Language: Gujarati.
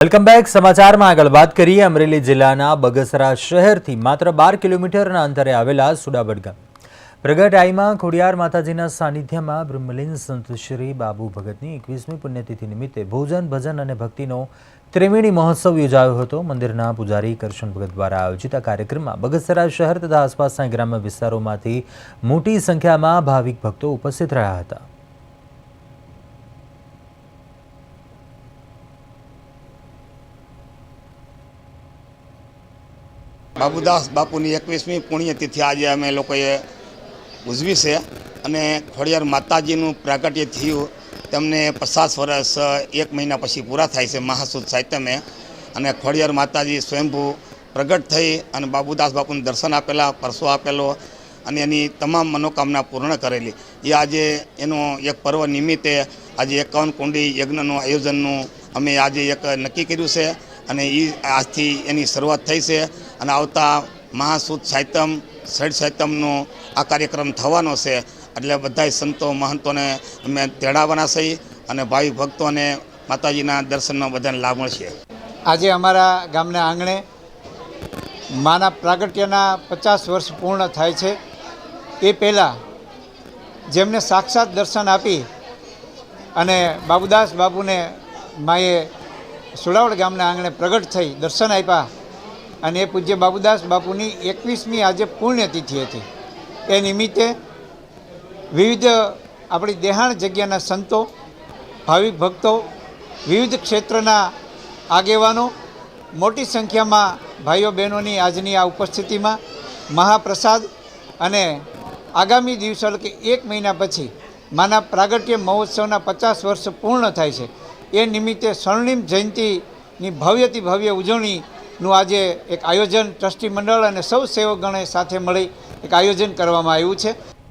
Welcome back. સમાચારમાં આગળ વાત કરીએ. અમરેલી જિલ્લાના બગસરા શહેરથી માત્ર બાર કિલોમીટરના અંતરે આવેલા સુડાબડ ગામ પ્રગટ આઈમાં ખોડિયાર માતાજીના સાનિધ્યમાં બ્રહ્મલીન સંત શ્રી બાબુ ભગતની એકવીસમી પુણ્યતિથિ નિમિત્તે ભોજન, ભજન અને ભક્તિનો ત્રિવેણી મહોત્સવ યોજાયો હતો. મંદિરના પૂજારી કરશન ભગત દ્વારા આયોજિત આ કાર્યક્રમમાં બગસરા શહેર તથા આસપાસના ગ્રામ્ય વિસ્તારોમાંથી મોટી સંખ્યામાં ભાવિક ભક્તો ઉપસ્થિત રહ્યા હતા. બાબુદાસ બાપુની એકવીસમી પુણ્યતિથિ આજે અમે લોકોએ ઉજવી છે અને ખોડિયાર માતાજીનું પ્રાગટ્ય થયું. તેમને પચાસ વર્ષ, એક મહિના પછી પૂરા થાય છે મહાસુદ સાહિત્યમે અને ખોડિયાર માતાજી સ્વયંભૂ પ્રગટ થઈ અને બાબુદાસ બાપુને દર્શન આપેલા, પરસો આપેલો અને એની તમામ મનોકામના પૂર્ણ કરેલી. એ આજે એનું એક પર્વ નિમિત્તે આજે એકાવન કુંડી યજ્ઞનું આયોજનનું અમે આજે એક નક્કી કર્યું છે. અને એ આજથી એની શરૂઆત થઈ છે અને આવતા મહાસુદ સાહિત્યમ સૈડ સાહિત્યમનો આ કાર્યક્રમ થવાનો છે. એટલે બધાય સંતો, મહંતોને અમે તેડાવવાના છીએ અને ભાવિ ભક્તોને માતાજીના દર્શનનો બધાને લાભ મળશે. આજે અમારા ગામના આંગણે માના પ્રાગટ્યના પચાસ વર્ષ પૂર્ણ થાય છે. એ પહેલાં જેમને સાક્ષાત દર્શન આપી અને બાબુદાસ બાબુને માએ સુડાવડ ગામના આંગણે પ્રગટ થઈ દર્શન આપ્યા અને એ પૂજ્ય બાબુદાસ બાપુની એકવીસમી આજે પુણ્યતિથિ હતી. એ નિમિત્તે વિવિધ આપણી દેહાણ જગ્યાના સંતો, ભાવિક ભક્તો, વિવિધ ક્ષેત્રના આગેવાનો, મોટી સંખ્યામાં ભાઈઓ બહેનોની આજની આ ઉપસ્થિતિમાં મહાપ્રસાદ અને આગામી દિવસો એટલે કે એક મહિના પછી માના પ્રાગટ્ય મહોત્સવના પચાસ વર્ષ પૂર્ણ થાય છે. એ નિમિત્તે સ્વર્ણિમ જયંતિની ભવ્યથી ભવ્ય ઉજવણીનું આજે એક આયોજન ટ્રસ્ટી મંડળ અને સૌ સેવકગણે સાથે મળી એક આયોજન કરવામાં આવ્યું છે.